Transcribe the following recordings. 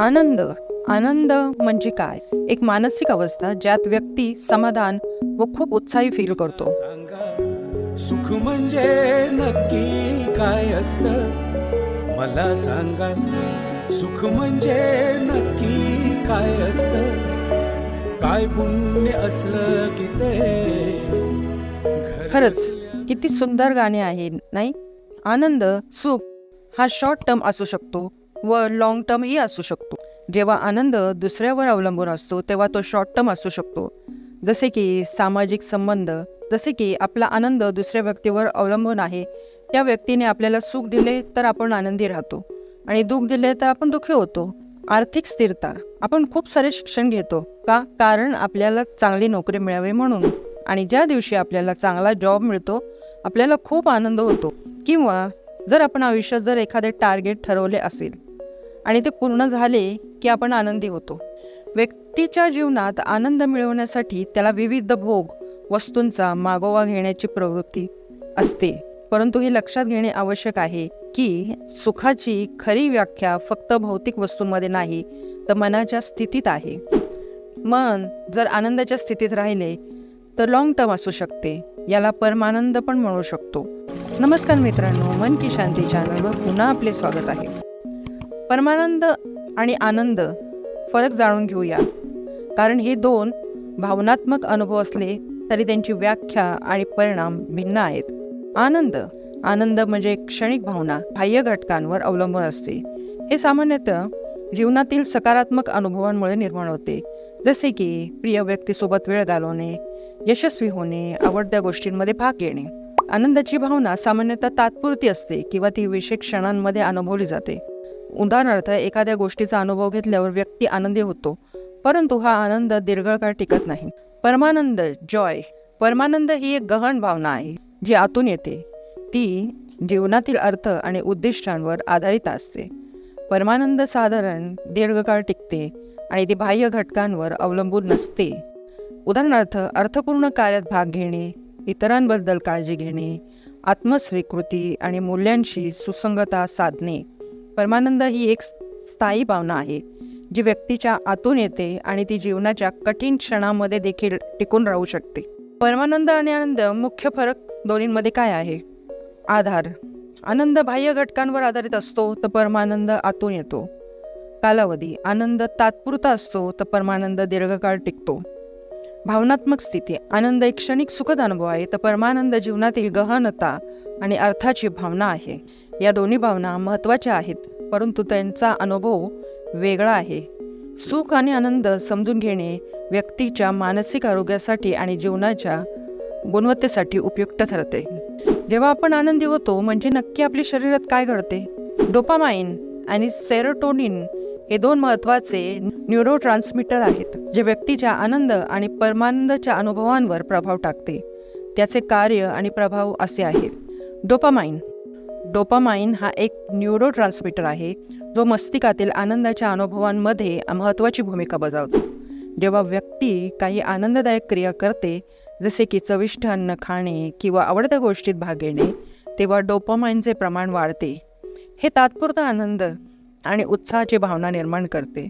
आनंद. आनंद म्हणजे काय? एक मानसिक अवस्था ज्यात व्यक्ती समाधान व खूप उत्साही फील करतो. सुख म्हणजे नक्की काय असत? मला सांगा सुख म्हणजे नक्की काय असत? काय पुण्य असलं की ते? खरंच किती सुंदर गाणे आहे नाही? आनंद सुख हा शॉर्ट टर्म असू शकतो. व लॉंग टर्मही असू शकतो. जेव्हा आनंद दुसऱ्यावर अवलंबून असतो तेव्हा तो शॉर्ट टर्म असू शकतो. जसे की सामाजिक संबंध जसे की आपला आनंद दुसऱ्या व्यक्तीवर अवलंबून आहे त्या व्यक्तीने आपल्याला सुख दिले तर आपण आनंदी राहतो. आणि दुःख दिले तर आपण दुःखी होतो. आर्थिक स्थिरता आपण खूप सारे शिक्षण घेतो का? कारण आपल्याला चांगली नोकरी मिळावी म्हणून. आणि ज्या दिवशी आपल्याला चांगला जॉब मिळतो आपल्याला खूप आनंद होतो. किंवा जर आपण आयुष्यात जर एखादे टार्गेट ठरवले असेल आणि ते पूर्ण झाले की आपण आनंदी होतो. व्यक्तीच्या जीवनात आनंद मिळवण्यासाठी त्याला विविध भोग वस्तूंचा मागोवा घेण्याची प्रवृत्ती असते. परंतु हे लक्षात घेणे आवश्यक आहे की सुखाची खरी व्याख्या फक्त भौतिक वस्तूंमध्ये नाही तर मनाच्या स्थितीत आहे. मन जर आनंदाच्या स्थितीत राहिले तर लॉंग टर्म असू शकते. याला परमानंद पण म्हणू शकतो. नमस्कार मित्रांनो मन की शांती चॅनलवर पुन्हा आपले स्वागत आहे. परमानंद आणि आनंद फरक जाणून घेऊया. कारण हे दोन भावनात्मक अनुभव असले तरी त्यांची व्याख्या आणि परिणाम भिन्न आहेत. आनंद आनंद म्हणजे क्षणिक भावना बाह्य घटकांवर अवलंबून असते. हे सामान्यतः जीवनातील सकारात्मक अनुभवांमुळे निर्माण होते. जसे की प्रिय व्यक्तीसोबत वेळ घालवणे यशस्वी होणे आवडत्या गोष्टींमध्ये भाग घेणे. आनंदाची भावना सामान्यतः तात्पुरती असते किंवा ती विशेष क्षणांमध्ये अनुभवली जाते. उदाहरणार्थ एखाद्या गोष्टीचा अनुभव घेतल्यावर व्यक्ती आनंदी होतो परंतु हा आनंद दीर्घकाळ टिकत नाही. परमानंद जॉय. परमानंद ही एक गहन भावना आहे जी आतून येते. ती जीवनातील अर्थ आणि उद्दिष्टांवर आधारित असते. परमानंद साधारण दीर्घकाळ टिकते आणि ती बाह्य घटकांवर अवलंबून नसते. उदाहरणार्थ अर्थपूर्ण कार्यात भाग घेणे इतरांबद्दल काळजी घेणे आत्मस्वीकृती आणि मूल्यांशी सुसंगता साधणे. परमानंद ही एक स्थायी भावना आहे जी व्यक्तीच्या आतून येते आणि ती जीवनाच्या कठीण क्षणामध्ये देखील टिकून राहू शकते. परमानंद आणि आनंद मुख्य फरक दोन्हींमध्ये काय आहे? आधार. आनंद बाह्य घटकांवर आधारित असतो तर परमानंद आतून येतो. कालावधी. आनंद तात्पुरता असतो तर परमानंद दीर्घकाळ टिकतो. भावनात्मक स्थिती. आनंद एक क्षणिक सुखद अनुभव आहे तर परमानंद जीवनातील गहनता आणि अर्थाची भावना आहे. या दोन्ही भावना महत्त्वाच्या आहेत परंतु त्यांचा अनुभव वेगळा आहे. सुख आणि आनंद समजून घेणे व्यक्तीच्या मानसिक आरोग्यासाठी आणि जीवनाच्या गुणवत्तेसाठी उपयुक्त ठरते. जेव्हा आपण आनंदी होतो म्हणजे नक्की आपल्या शरीरात काय घडते? डोपामाइन आणि सेरोटोनिन हे दोन महत्त्वाचे न्यूरो ट्रान्समीटर आहेत जे व्यक्तीच्या आनंद आणि परमानंदच्या अनुभवांवर प्रभाव टाकते. त्याचे कार्य आणि प्रभाव असे आहेत. डोपामाइन डोपामाइन हा एक न्यूरो ट्रान्समीटर आहे जो मस्तिकातील आनंदाच्या अनुभवांमध्ये महत्त्वाची भूमिका बजावतो. जेव्हा व्यक्ती काही आनंददायक क्रिया करते जसे की चविष्ट अन्न खाणे किंवा आवडत्या गोष्टीत भाग घेणे तेव्हा डोपामाइनचे प्रमाण वाढते. हे तात्पुरता आनंद आणि उत्साहाची भावना निर्माण करते.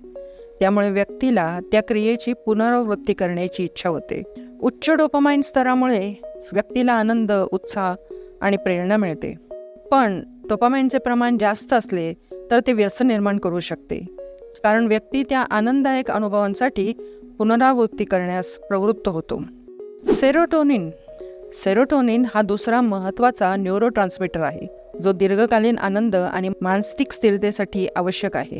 त्यामुळे व्यक्तीला त्या क्रियेची पुनरावृत्ती करण्याची इच्छा होते. उच्च डोपामाइन स्तरामुळे व्यक्तीला आनंद उत्साह आणि प्रेरणा मिळते. पण डोपामाइनचे प्रमाण जास्त असले तर ते व्यसन निर्माण करू शकते. कारण व्यक्ती त्या आनंददायक अनुभवांसाठी पुनरावृत्ती करण्यास प्रवृत्त होतो. सेरोटोनिन. सेरोटोनिन हा दुसरा महत्त्वाचा न्यूरो आहे जो दीर्घकालीन आनंद आणि मानसिक स्थिरतेसाठी आवश्यक आहे.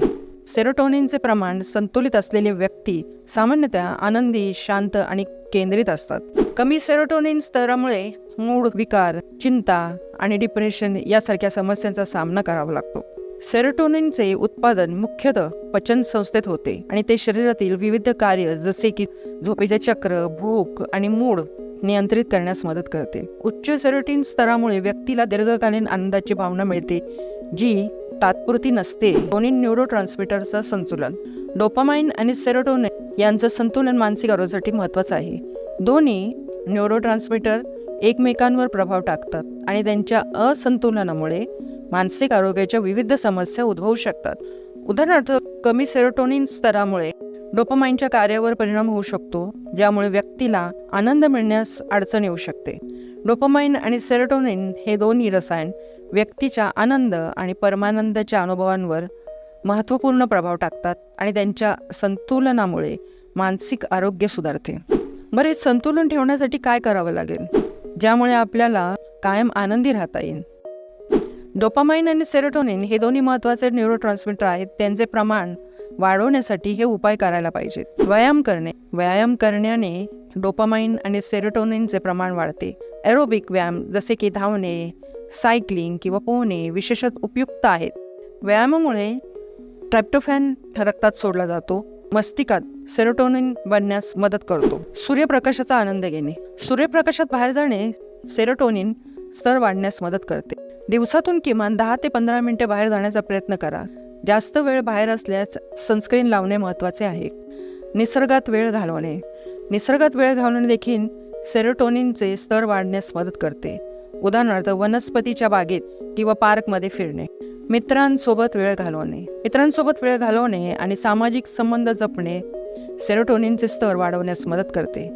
सेरोटोनिनचे प्रमाण संतुलित असलेले व्यक्ती सामान्यतः आनंदी शांत आणि केंद्रित असतात. कमी सेरोटोनिन स्तरामुळे मूड विकार चिंता आणि डिप्रेशन यासारख्या समस्यांचा सामना करावा लागतो. सेरोटोनिनचे उत्पादन मुख्यतः पचन संस्थेत होते आणि ते शरीरातील विविध कार्य जसे की झोपेचे चक्र भूक आणि मूड नियंत्रित करण्यास मदत करते. उच्च सेरोटीन स्तरामुळे व्यक्तीला दीर्घकालीन आनंदाची भावना मिळते जी तात्पुरती नसते. दोन्ही न्यूरो संतुलन. डोपामाइन आणि सेरोटोनिन यांचं संतुलन मानसिक आरोग्यासाठी महत्त्वाचं आहे. दोन्ही न्यूरोट्रान्समिटर एकमेकांवर प्रभाव टाकतात आणि त्यांच्या असंतुलनामुळे मानसिक आरोग्याच्या विविध समस्या उद्भवू शकतात. उदाहरणार्थ कमी सेरोटोनिन स्तरामुळे डोपामाइनच्या कार्यावर परिणाम होऊ शकतो ज्यामुळे व्यक्तीला आनंद मिळण्यास अडचण येऊ शकते. डोपामाइन आणि सेरोटोनिन हे दोन्ही रसायन व्यक्तीच्या आनंद आणि परमानंदाच्या अनुभवांवर महत्त्वपूर्ण प्रभाव टाकतात आणि त्यांच्या संतुलनामुळे मानसिक आरोग्य सुधारते. बरे संतुलन ठेवण्यासाठी काय करावं लागेल? ज्यामुळे आपल्याला कायम आनंदी राहता येईल. डोपामाइन आणि सेरोटोनिन हे दोन्ही महत्त्वाचे न्यूरो ट्रान्समिटर आहेत. त्यांचे प्रमाण वाढवण्यासाठी हे उपाय करायला पाहिजेत. व्यायाम करणे. व्यायाम करण्याने डोपामाइन आणि सेरोटोनिनचे प्रमाण वाढते. एरोबिक व्यायाम जसे की धावणे सायकलिंग किंवा पोहणे विशेषत उपयुक्त आहेत. व्यायामामुळे ट्रॅप्टोफॅन रक्तात सोडला जातो. मस्तिकात सेरोटोनिन बनण्यास मदत करतो. सूर्यप्रकाशाचा आनंद घेणे. सूर्यप्रकाशात बाहेर जाणे सेरोटोनिन स्तर वाढण्यास मदत करते. दिवसातून किमान दहा ते पंधरा मिनिटे बाहेर जाण्याचा प्रयत्न करा. जास्त वेळ बाहेर असल्यास सनस्क्रीन लावणे महत्त्वाचे आहे. निसर्गात वेळ घालवणे. निसर्गात वेळ घालवणे देखील सेरोटोनिनचे स्तर वाढण्यास मदत करते. उदाहरणार्थ वनस्पतीच्या बागेत किंवा पार्कमध्ये फिरणे मित्रांसोबत वेळ घालवणे. मित्रांसोबत वेळ घालवणे आणि सामाजिक संबंध जपणे सेरोटोनिनचे स्तर वाढवण्यास मदत करते.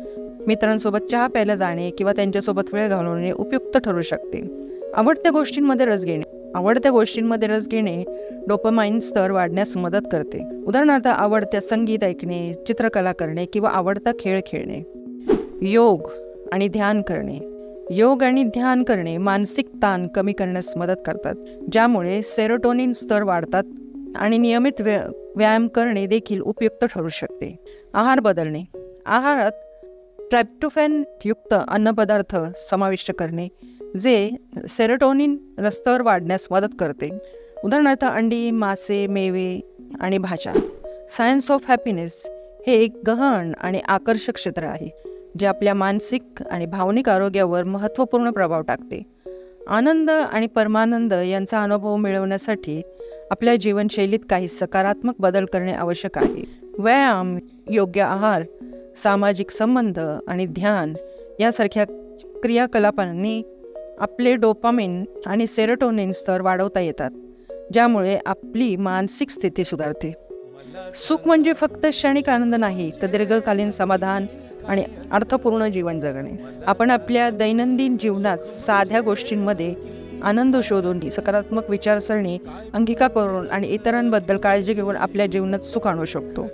मित्रांसोबत चहा प्यायला जाणे किंवा त्यांच्यासोबत वेळ घालवणे उपयुक्त ठरू शकते. आवडत्या गोष्टींमध्ये रस घेणे. आवडत्या गोष्टींमध्ये रस घेणे डोपमाइन स्तर वाढण्यास मदत करते. उदाहरणार्थ आवडत्या संगीत ऐकणे चित्रकला करणे किंवा आवडता खेळ खेळणे. योग आणि ध्यान करणे. योग आणि ध्यान करणे मानसिक ताण कमी करण्यास मदत करतात ज्यामुळे सेरोटोनिन स्तर वाढतात आणि नियमित व्या व्यायाम करणे देखील उपयुक्त ठरू शकते. आहार बदलणे. आहारात ट्रॅप्टोफॅन युक्त अन्नपदार्थ समाविष्ट करणे जे सेरोटोनिन स्तर वाढण्यास मदत करते. उदाहरणार्थ अंडी मासे मेवे आणि भाज्या. सायन्स ऑफ हॅपीनेस हे एक गहन आणि आकर्षक क्षेत्र आहे. जे आपल्या मानसिक आणि भावनिक आरोग्यावर महत्त्वपूर्ण प्रभाव टाकते. आनंद आणि परमानंद यांचा अनुभव मिळवण्यासाठी आपल्या जीवनशैलीत काही सकारात्मक बदल करणे आवश्यक आहे. व्यायाम योग्य आहार सामाजिक संबंध आणि ध्यान यासारख्या क्रियाकलापांनी आपले डोपामिन आणि सेरोटोनिन स्तर वाढवता येतात ज्यामुळे आपली मानसिक स्थिती सुधारते. सुख म्हणजे फक्त क्षणिक आनंद नाही तर दीर्घकालीन समाधान आणि अर्थपूर्ण जीवन जगणे. आपण आपल्या दैनंदिन जीवनात साध्या गोष्टींमध्ये आनंद शोधून सकारात्मक विचारसरणी अंगिका करून आणि इतरांबद्दल काळजी घेऊन आपल्या जीवनात सुख आणू शकतो.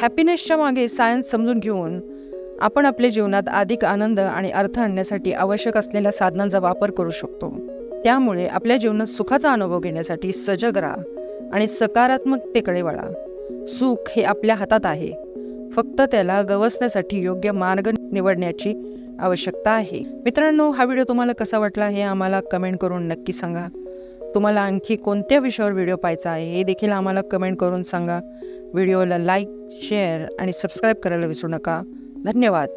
हॅपीनेसच्या मागे सायन्स समजून घेऊन आपण आपल्या जीवनात अधिक आनंद आणि अर्थ आणण्यासाठी आवश्यक असलेल्या साधनांचा वापर करू शकतो. त्यामुळे आपल्या जीवनात सुखाचा अनुभव घेण्यासाठी सजग राहा आणि सकारात्मकतेकडे वळा. सुख हे आपल्या हातात आहे. फक्त त्याला गवसण्यासाठी योग्य मार्ग निवडण्याची आवश्यकता आहे. मित्रांनो हा व्हिडिओ तुम्हाला कसा वाटला हे आम्हाला कमेंट करून नक्की सांगा. तुम्हाला आणखी कोणत्या विषयावर व्हिडिओ पाहायचा आहे हे देखील आम्हाला कमेंट करून सांगा. व्हिडिओला लाईक शेअर आणि सबस्क्राईब करायला विसरू नका. धन्यवाद.